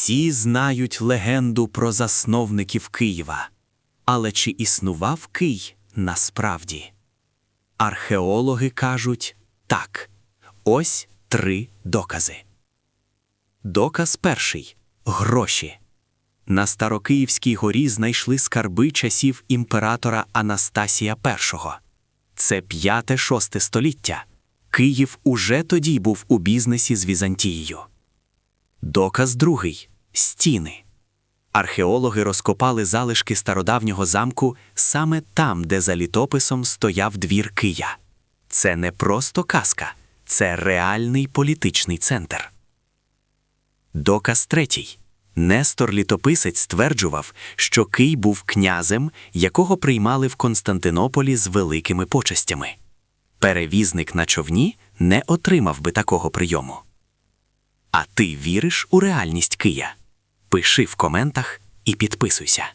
Всі знають легенду про засновників Києва. Але чи існував Кий насправді? Археологи кажуть так. Ось три докази. Доказ перший гроші. На Старокиївській горі знайшли скарби часів імператора Анастасія І. Це 5-6 століття. Київ уже тоді був у бізнесі з Візантією. Доказ другий стіни. Археологи розкопали залишки стародавнього замку саме там, де за літописом стояв двір Кия. Це не просто казка, це реальний політичний центр. Доказ третій. Нестор літописець стверджував, що Кий був князем, якого приймали в Константинополі з великими почестями. Перевізник на човні не отримав би такого прийому. А ти віриш у реальність Кия? Пиши в коментах і підписуйся.